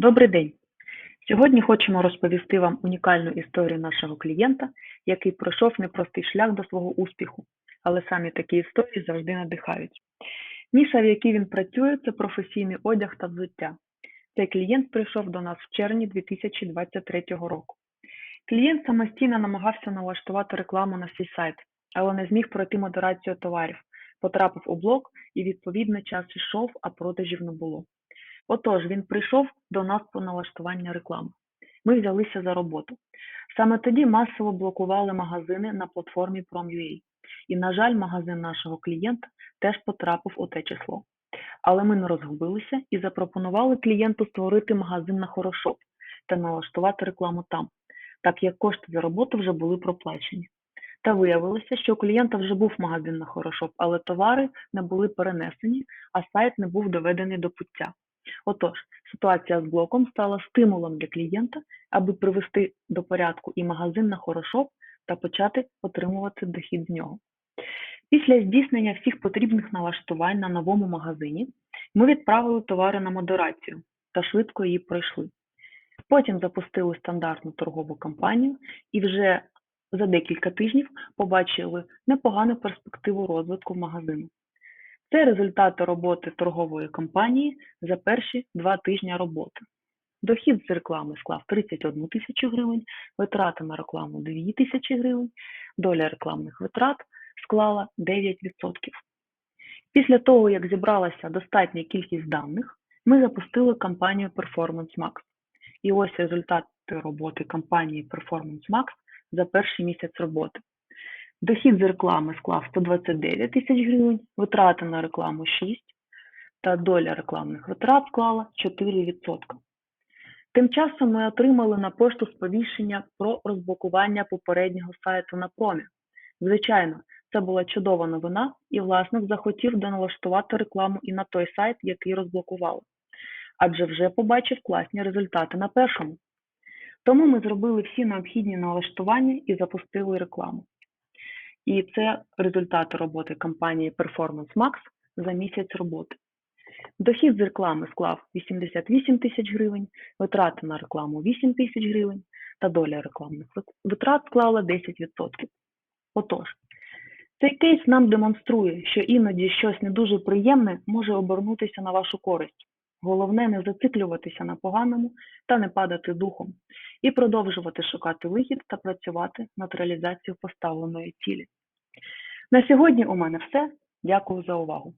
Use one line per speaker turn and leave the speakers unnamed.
Добрий день! Сьогодні хочемо розповісти вам унікальну історію нашого клієнта, який пройшов непростий шлях до свого успіху, але самі такі історії завжди надихають. Ніша, в якій він працює, це професійний одяг та взуття. Цей клієнт прийшов до нас в червні 2023 року. Клієнт самостійно намагався налаштувати рекламу на свій сайт, але не зміг пройти модерацію товарів, потрапив у блок і відповідно час ішов, а продажів не було. Отож, він прийшов до нас по налаштування реклами. Ми взялися за роботу. Саме тоді масово блокували магазини на платформі Prom.ua. І, на жаль, магазин нашого клієнта теж потрапив у те число. Але ми не розгубилися і запропонували клієнту створити магазин на Хорошоп та налаштувати рекламу там, так як кошти за роботу вже були проплачені. Та виявилося, що у клієнта вже був магазин на Хорошоп, але товари не були перенесені, а сайт не був доведений до пуття. Отож, ситуація з блоком стала стимулом для клієнта, аби привести до порядку і магазин на Хорошоп та почати отримувати дохід з нього. Після здійснення всіх потрібних налаштувань на новому магазині ми відправили товари на модерацію та швидко її пройшли. Потім запустили стандартну торгову кампанію і вже за декілька тижнів побачили непогану перспективу розвитку магазину. Це результати роботи торгової кампанії за перші два тижні роботи. Дохід з реклами склав 31 тисячу гривень, витрати на рекламу 2 тисячі гривень, доля рекламних витрат склала 9%. Після того, як зібралася достатня кількість даних, ми запустили кампанію Performance Max. І ось результати роботи кампанії Performance Max за перший місяць роботи. Дохід з реклами склав 129 тисяч гривень, витрати на рекламу 6, та доля рекламних витрат склала 4%. Тим часом ми отримали на пошту сповіщення про розблокування попереднього сайту на промі. Звичайно, це була чудова новина, і власник захотів доналаштувати рекламу і на той сайт, який розблокували, адже вже побачив класні результати на першому. Тому ми зробили всі необхідні налаштування і запустили рекламу. І це результати роботи компанії Performance Max за місяць роботи. Дохід з реклами склав 88 тисяч гривень, витрати на рекламу 8 тисяч гривень та доля рекламних витрат склала 10%. Отож, цей кейс нам демонструє, що іноді щось не дуже приємне може обернутися на вашу користь. Головне не зациклюватися на поганому та не падати духом, і продовжувати шукати вихід та працювати над реалізацією поставленої цілі. На сьогодні у мене все. Дякую за увагу.